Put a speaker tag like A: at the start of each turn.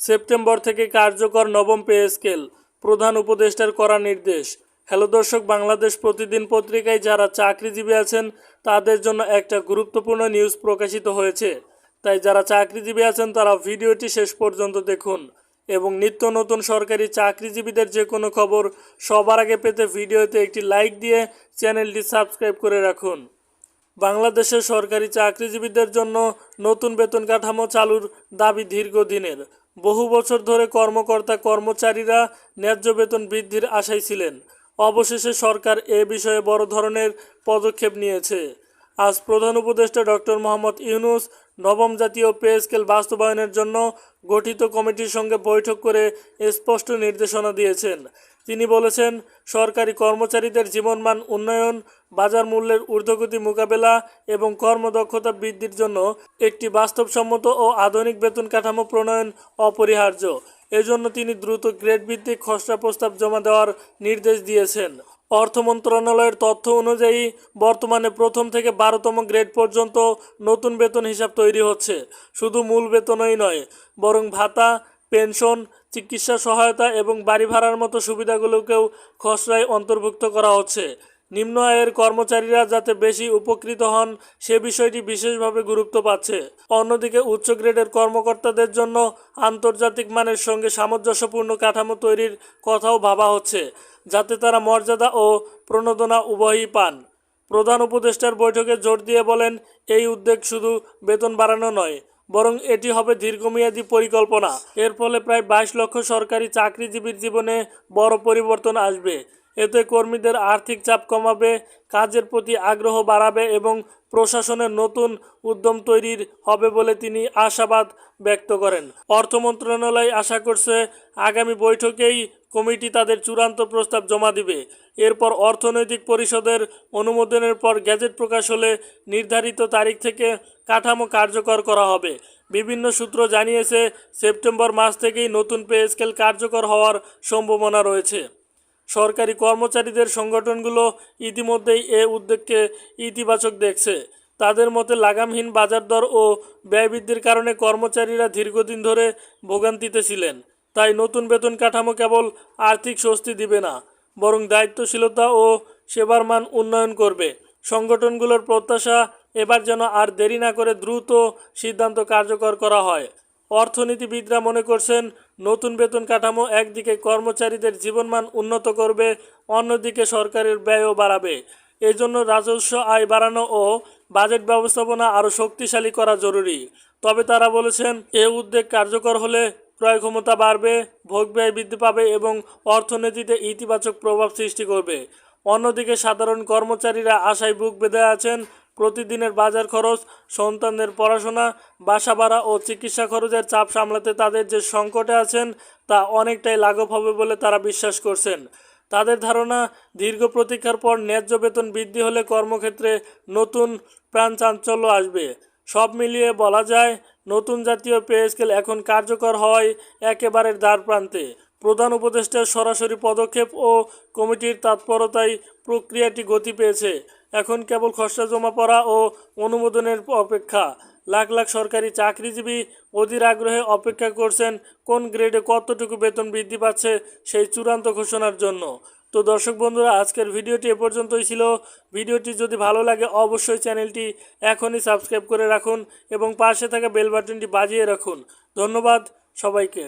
A: September থেকে কার্যকর নবম পে স্কেল, প্রধান উপদেষ্টার করা নির্দেশ। হ্যালো দর্শক, বাংলাদেশ প্রতিদিন পত্রিকায় যারা চাকরিজীবী আছেন, তাদের জন্য একটা গুরুত্বপূর্ণ নিউজ প্রকাশিত হয়েছে। তাই যারা চাকরিজীবী আছেন, তারা ভিডিওটি শেষ পর্যন্ত দেখুন এবং নিত্য নতুন সরকারি চাকরিজীবীদের যে কোনো খবর সবার আগে পেতে ভিডিওতে একটি লাইক দিয়ে চ্যানেলটি সাবস্ক্রাইব করে রাখুন। বাংলাদেশের সরকারি চাকরিজীবীদের জন্য নতুন বেতন কাঠামো চালুর দাবি দীর্ঘদিনের। বহু বছর ধরে কর্মকর্তা কর্মচারীরা ন্যায্য বেতন বৃদ্ধির আশায় ছিলেন। অবশেষে সরকার এ বিষয়ে বড় ধরনের পদক্ষেপ নিয়েছে। আজ প্রধান উপদেষ্টা ডক্টর মোহাম্মদ ইউনুস নবম জাতীয় পে স্কেল বাস্তবায়নের জন্য গঠিত কমিটির সঙ্গে বৈঠক করে স্পষ্ট নির্দেশনা দিয়েছেন। তিনি বলেছেন, সরকারি কর্মচারীদের জীবনমান উন্নয়ন, বাজার মূল্যের ঊর্ধ্বগতি মোকাবেলা এবং কর্মদক্ষতা বৃদ্ধির জন্য একটি বাস্তবসম্মত ও আধুনিক বেতন কাঠামো প্রণয়ন অপরিহার্য। এজন্য তিনি দ্রুত গ্রেড ভিত্তিক খসড়া প্রস্তাব জমা দেওয়ার নির্দেশ দিয়েছেন। অর্থ মন্ত্রণালয়ের তথ্য অনুযায়ী বর্তমানে প্রথম থেকে বারোতম গ্রেড পর্যন্ত নতুন বেতন হিসাব তৈরি হচ্ছে। শুধু মূল বেতনই নয়, বরং ভাতা, পেনশন, চিকিৎসা সহায়তা এবং বাড়ি ভাড়ার মতো সুবিধাগুলোকেও খসড়ায় অন্তর্ভুক্ত করা হচ্ছে। নিম্ন আয়ের কর্মচারীরা যাতে বেশি উপকৃত হন, সে বিষয়টি বিশেষভাবে গুরুত্ব পাচ্ছে। অন্যদিকে, উচ্চ গ্রেডের কর্মকর্তাদের জন্য আন্তর্জাতিক মানের সঙ্গে সামঞ্জস্যপূর্ণ কাঠামো তৈরির কথাও ভাবা হচ্ছে। যাতে তারা মর্যাদা ও প্রণোদনা উভয়ই পান। প্রধান উপদেষ্টার বৈঠকে জোর দিয়ে বলেন, এই উদ্যোগ শুধু বেতন বাড়ানো নয়, বরং এটি হবে দীর্ঘমেয়াদী পরিকল্পনা। এর ফলে প্রায় বাইশ লক্ষ সরকারি চাকরিজীবীর জীবনে বড় পরিবর্তন আসবে। এতে কর্মীদের আর্থিক চাপ কমাবে, কাজের প্রতি আগ্রহ বাড়াবে এবং প্রশাসনের নতুন উদ্যম তৈরির হবে বলে তিনি আশাবাদ ব্যক্ত করেন। অর্থ মন্ত্রণালয় আশা করছে আগামী বৈঠকেই কমিটি তাদের চূড়ান্ত প্রস্তাব জমা দিবে। এরপর অর্থনৈতিক পরিষদের অনুমোদনের পর গ্যাজেট প্রকাশ হলে নির্ধারিত তারিখ থেকে কাঠামো কার্যকর করা হবে। বিভিন্ন সূত্র জানিয়েছে, সেপ্টেম্বর মাস থেকেই নতুন পে স্কেল কার্যকর হওয়ার সম্ভাবনা রয়েছে। সরকারি কর্মচারীদের সংগঠনগুলো ইতিমধ্যেই এ উদ্যোগকে ইতিবাচক দেখছে। তাদের মতে, লাগামহীন বাজার দর ও ব্যয় বৃদ্ধির কারণে কর্মচারীরা দীর্ঘদিন ধরে ভোগান্তিতে ছিলেন। তাই নতুন বেতন কাঠামো কেবল আর্থিক স্বস্তি দিবে না, বরং দায়িত্বশীলতা ও সেবার মান উন্নয়ন করবে। সংগঠনগুলোর প্রত্যাশা, এবার যেন আর দেরি না করে দ্রুত সিদ্ধান্ত কার্যকর করা হয়। অর্থনীতিবিদরা মনে করছেন নতুন বেতন কাঠামো একদিকে কর্মচারীদের জীবনমান উন্নত করবে, অন্যদিকে সরকারের ব্যয়ও বাড়াবে। এজন্য রাজস্ব আয় বাড়ানো ও বাজেট ব্যবস্থাপনা আরও শক্তিশালী করা জরুরি। তবে তারা বলেছেন, এ উদ্যোগ কার্যকর হলে ক্রয় ক্ষমতা বাড়বে, ভোগ ব্যয় বৃদ্ধি পাবে এবং অর্থনীতিতে ইতিবাচক প্রভাব সৃষ্টি করবে। অন্যদিকে সাধারণ কর্মচারীরা আশায় বুক বেঁধে আছেন প্রতিদিনের বাজার খরচ, সন্তানদের পড়াশোনা, বাসা ভাড়া ও চিকিৎসা খরচের চাপ সামলাতে তাদের যে সংকটে আছেন, তা অনেকটাই লাঘব হবে বলে তারা বিশ্বাস করছেন। তাদের ধারণা, দীর্ঘ প্রতীক্ষার পর ন্যায্য বেতন বৃদ্ধি হলে কর্মক্ষেত্রে নতুন প্রাণ চাঞ্চল্য আসবে। সব মিলিয়ে বলা যায়, নতুন জাতীয় পে স্কেল এখন কার্যকর হওয়ায় একেবারে দ্বার প্রান্তে। প্রধান উপদেষ্টার সরাসরি পদক্ষেপ ও কমিটির তৎপরতায় প্রক্রিয়াটি গতি পেয়েছে। এখন কেবল খসড়া জমা পড়া ও অনুমোদনের অপেক্ষা। লাখ লাখ সরকারি চাকরিজীবী অধীর আগ্রহে অপেক্ষা করছেন কোন গ্রেডে কতটুকু বেতন বৃদ্ধি পাচ্ছে সেই চূড়ান্ত ঘোষণার জন্য। তো দর্শক বন্ধুরা, আজকের ভিডিওটি এ পর্যন্তই ছিল। ভিডিওটি যদি ভালো লাগে, অবশ্যই চ্যানেলটি এখনই সাবস্ক্রাইব করে রাখুন এবং পাশে থাকা বেল বাটনটি বাজিয়ে রাখুন। ধন্যবাদ সবাইকে।